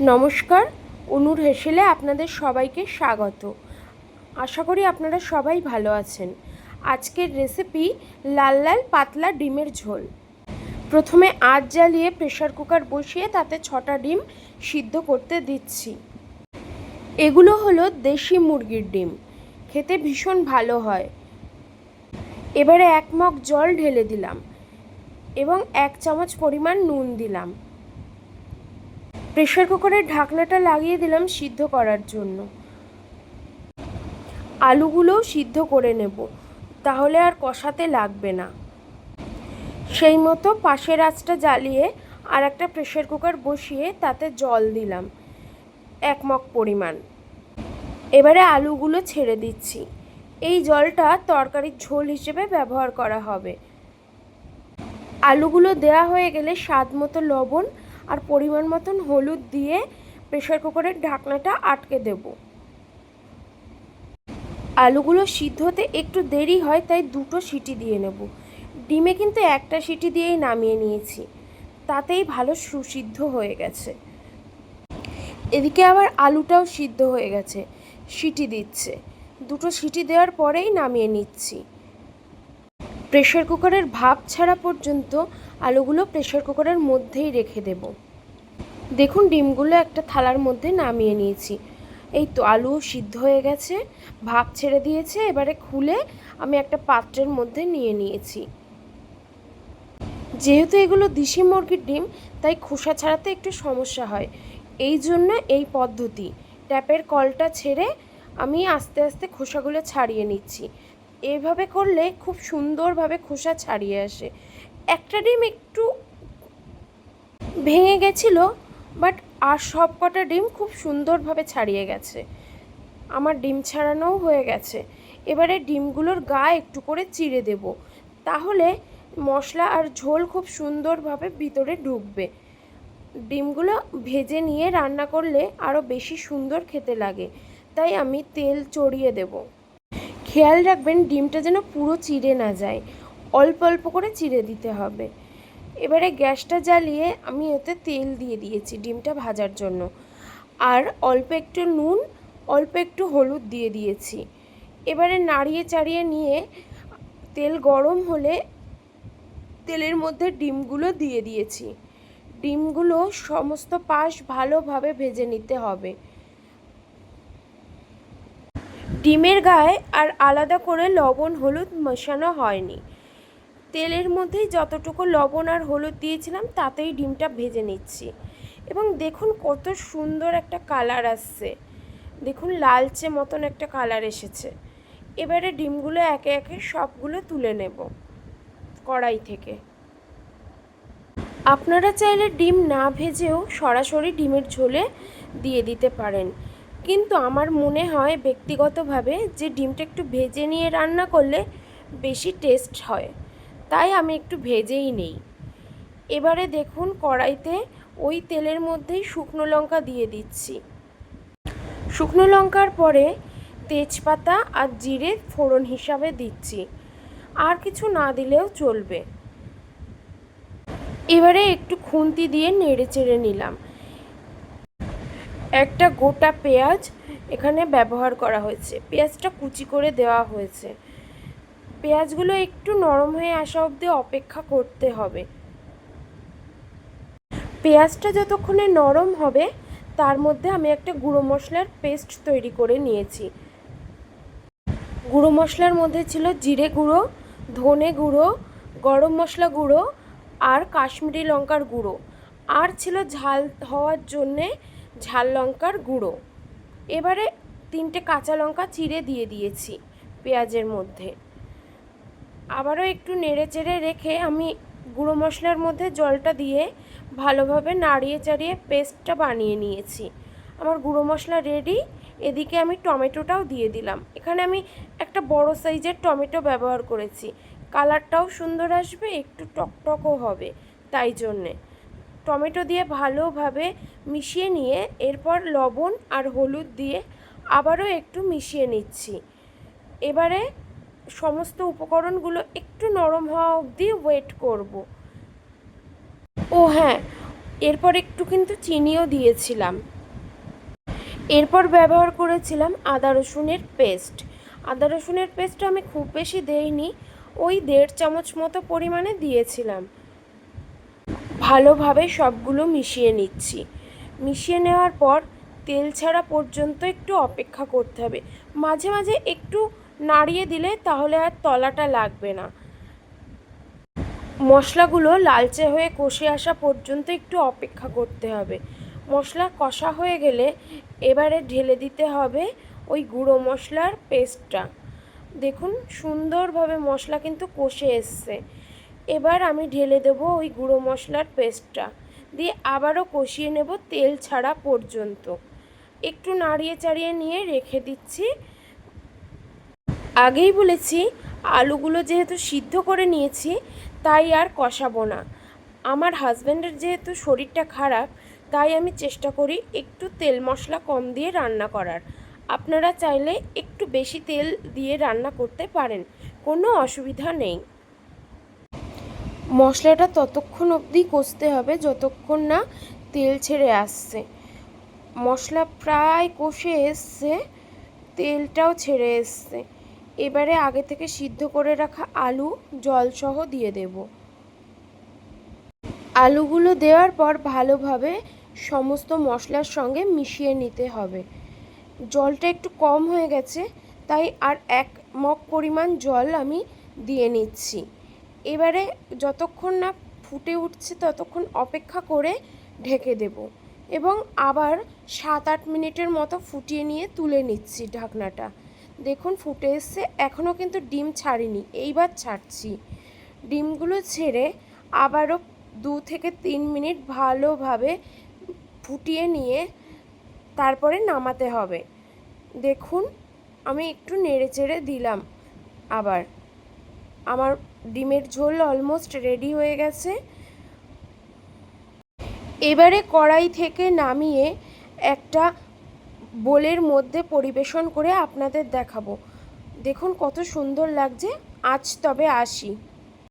নমস্কার, অনুর হেসেলে আপনাদের সবাইকে স্বাগত। আশা করি আপনারা সবাই ভালো আছেন। আজকের রেসিপি লাল লাল পাতলা ডিমের ঝোল। প্রথমে আঁচ জ্বালিয়ে প্রেশার কুকার বসিয়ে তাতে ছটা ডিম সিদ্ধ করতে দিচ্ছি। এগুলো হলো দেশি মুরগির ডিম। খেতে ভীষণ ভালো হয়। এবারে এক মগ জল ঢেলে দিলাম এবং এক চামচ পরিমাণ নুন দিলাম। প্রেশার কুকারের ঢাকনাটা লাগিয়ে দিলাম সিদ্ধ করার জন্য। আলুগুলোও সিদ্ধ করে নেব, তাহলে আর কষাতে লাগবে না। সেই মতো পাশের আঁচটা জ্বালিয়ে আর একটা প্রেশার কুকার বসিয়ে তাতে জল দিলাম, এক মগ পরিমাণ। এবারে আলুগুলো ছেড়ে দিচ্ছি। এই জলটা তরকারির ঝোল হিসেবে ব্যবহার করা হবে। আলুগুলো দেওয়া হয়ে গেলে স্বাদ মতো লবণ আর পরিমাণ মতন হলুদ দিয়ে প্রেশার কুকারের ঢাকনাটা আটকে দেব। আলুগুলো সিদ্ধ হতে একটু দেরি হয়, তাই দুটো সিটি দিয়ে নেব। ডিমে কিন্তু একটা সিটি দিয়েই নামিয়ে নিয়েছি। তাতেই ভালো সুসিদ্ধ হয়ে গেছে। এদিকে আবার আলুটাও সিদ্ধ হয়ে গেছে, সিটি দিচ্ছে। দুটো সিটি দেওয়ার পরেই নামিয়ে নিচ্ছি। প্রেশার কুকারের ভাপ ছাড়া পর্যন্ত আলুগুলো প্রেশার কুকারের মধ্যেই রেখে দেব। দেখুন, ডিমগুলো একটা থালার মধ্যে নামিয়ে নিয়েছি। এই তো আলুও সিদ্ধ হয়ে গেছে, ভাপ ছেড়ে দিয়েছে, এবারে খুলে আমি একটা পাত্রের মধ্যে নিয়ে নিয়েছি। যেহেতু এগুলো দেশি মুরগির ডিম, তাই খোসা ছাড়াতে একটু সমস্যা হয়। এই জন্য এই পদ্ধতি। ট্যাপের কলটা ছেড়ে আমি আস্তে আস্তে খোসাগুলো ছাড়িয়ে নিচ্ছি। এইভাবে করলে খুব সুন্দরভাবে খোসা ছাড়িয়ে আসে। একটা ডিম একটু ভেঙে গেছিল বাট আর সব কটা ডিম খুব সুন্দরভাবে ছাড়িয়ে গেছে। আমার ডিম ছাড়ানোও হয়ে গেছে। এবারে ডিমগুলোর গা একটু করে চিড়ে দেব। তাহলে মশলা আর ঝোল খুব সুন্দরভাবে ভিতরে ঢুকবে। ডিমগুলো ভেজে নিয়ে রান্না করলে আরও বেশি সুন্দর খেতে লাগে। তাই আমি তেল চড়িয়ে দেব। খেয়াল রাখবেন ডিমটা যেন পুরো চিড়ে না যায়। অল্প অল্প করে চিড়ে দিতে হবে। এবারে গ্যাসটা জ্বালিয়ে আমি ওতে তেল দিয়ে দিয়েছি ডিমটা ভাজার জন্য। আর অল্প একটু নুন, অল্প একটু হলুদ দিয়ে দিয়েছি। এবারে নাড়িয়ে চাড়িয়ে নিয়ে তেল গরম হলে তেলের মধ্যে ডিমগুলো দিয়ে দিয়েছি। ডিমগুলো সমস্ত পাশ ভালোভাবে ভেজে নিতে হবে। ডিমের গায়ে আর আলাদা করে লবণ, হলুদ মেশানো হয়নি। তেলের মধ্যেই যতটুকু লবণ আর হলুদ দিয়েছিলাম, তাতেই ডিমটা ভেজে নিচ্ছি। এবং দেখুন কত সুন্দর একটা কালার আসছে। দেখুন লালচে মতন একটা কালার এসেছে। এবারে ডিমগুলো একে একে সবগুলো তুলে নেব কড়াই থেকে। আপনারা চাইলে ডিম না ভেজেও সরাসরি ডিমের ঝোলে দিয়ে দিতে পারেন। কিন্তু আমার মনে হয় ব্যক্তিগতভাবে যে ডিমটা একটু ভেজে নিয়ে রান্না করলে বেশি টেস্ট হয়। তাই আমি একটু ভেজেই নেই। এবারে দেখুন কড়াইতে ওই তেলের মধ্যেই শুকনো লঙ্কা দিয়ে দিচ্ছি। শুকনো লঙ্কার পরে তেজপাতা আর জিরে ফোড়ন হিসাবে দিচ্ছি। আর কিছু না দিলেও চলবে। এবারে একটু খুন্তি দিয়ে নেড়ে চেড়ে নিলাম। একটা গোটা পেঁয়াজ এখানে ব্যবহার করা হয়েছে। পেঁয়াজটা কুচি করে দেওয়া হয়েছে। পেঁয়াজগুলো একটু নরম হয়ে আসা অবধি অপেক্ষা করতে হবে। পেঁয়াজটা যতক্ষণে নরম হবে, তার মধ্যে আমি একটা গুঁড়ো মশলার পেস্ট তৈরি করে নিয়েছি। গুঁড়ো মশলার মধ্যে ছিল জিরে গুঁড়ো, ধনে গুঁড়ো, গরম মশলা গুঁড়ো আর কাশ্মীরি লঙ্কার গুঁড়ো। আর ছিল ঝাল হওয়ার জন্যে ঝাল লঙ্কার গুঁড়ো। এবারে তিনটে কাঁচা লঙ্কা চিড়ে দিয়ে দিয়েছি পেঁয়াজের মধ্যে। আবারও একটু নেড়ে চেড়ে রেখে আমি গুঁড়ো মশলার মধ্যে জলটা দিয়ে ভালোভাবে নাড়িয়ে চাড়িয়ে পেস্টটা বানিয়ে নিয়েছি। আমার গুঁড়ো মশলা রেডি এদিকে আমি টমেটোটাও দিয়ে দিলাম। এখানে আমি একটা বড় সাইজের টমেটো ব্যবহার করেছি। কালারটাও সুন্দর আসবে, একটু টকটকও হবে, তাই জন্যে। টমেটো দিয়ে ভালোভাবে মিশিয়ে নিয়ে এরপর লবণ আর হলুদ দিয়ে আবারও একটু মিশিয়ে নিচ্ছি। এবারে সমস্ত উপকরণগুলো একটু নরম হওয়া অবধি ওয়েট করব। ও হ্যাঁ এরপর একটু কিন্তু চিনিও দিয়েছিলাম। এরপর ব্যবহার করেছিলাম আদা রসুনের পেস্ট আদা রসুনের পেস্টটা আমি খুব বেশি দেইনি, ওই দেড় চামচ মতো পরিমাণে দিয়েছিলাম। ভালোভাবে সবগুলো মিশিয়ে নিচ্ছি। মিশিয়ে নেওয়ার পর তেল ছাড়া পর্যন্ত একটু অপেক্ষা করতে হবে। মাঝে মাঝে একটু নাড়িয়ে দিলে তাহলে আর তলাটা লাগবে না। মশলাগুলো লালচে হয়ে কষে আসা পর্যন্ত একটু অপেক্ষা করতে হবে। মশলা কষা হয়ে গেলে এবারে ঢেলে দিতে হবে ওই গুঁড়ো মশলার পেস্টটা। দেখুন, সুন্দরভাবে মশলা কিন্তু কষে এসছে। এবার আমি ঢেলে দেবো ওই গুঁড়ো মশলার পেস্টটা। দিয়ে আবারও কষিয়ে নেব তেল ছাড়া পর্যন্ত। একটু নাড়িয়ে চাড়িয়ে নিয়ে রেখে দিচ্ছি। আগেই বলেছি, আলুগুলো যেহেতু সিদ্ধ করে নিয়েছি, তাই আর কষাবো না। আমার হাজব্যান্ডের যেহেতু শরীরটা খারাপ, তাই আমি চেষ্টা করি একটু তেল মশলা কম দিয়ে রান্না করার। আপনারা চাইলে একটু বেশি তেল দিয়ে রান্না করতে পারেন, কোনো অসুবিধা নেই। মশলাটা ততক্ষণ অবধি কষতে হবে যতক্ষণ না তেল ছেড়ে আসছে। মশলা প্রায় কষে এসছে, তেলটাও ছেড়ে এসছে। এবারে আগে থেকে সিদ্ধ করে রাখা আলু জলসহ দিয়ে দেব। আলুগুলো দেওয়ার পর ভালোভাবে সমস্ত মশলার সঙ্গে মিশিয়ে নিতে হবে। জলটা একটু কম হয়ে গেছে, তাই আর এক মগ পরিমাণ জল আমি দিয়ে নিচ্ছি। এবারে যতক্ষণ না ফুটে উঠছে ততক্ষণ অপেক্ষা করে ঢেকে দেব এবং আবার সাত আট মিনিটের মতো ফুটিয়ে নিয়ে তুলে নিচ্ছি ঢাকনাটা। দেখুন ফুটে এসছে, এখনও কিন্তু ডিম ছাড়িনি, এইবার ছাড়ছি। ডিমগুলো ছেড়ে আবারও দু থেকে তিন মিনিট ভালোভাবে ফুটিয়ে নিয়ে তারপরে নামাতে হবে। দেখুন, আমি একটু নেড়ে চেড়ে দিলাম আবার। আমার ডিমের ঝোল অলমোস্ট রেডি হয়ে গেছে। এবারে কড়াই থেকে নামিয়ে একটা বোলের মধ্যে পরিবেশন করে আপনাদের দেখাবো। দেখুন কত সুন্দর লাগছে। আজ তবে আসি।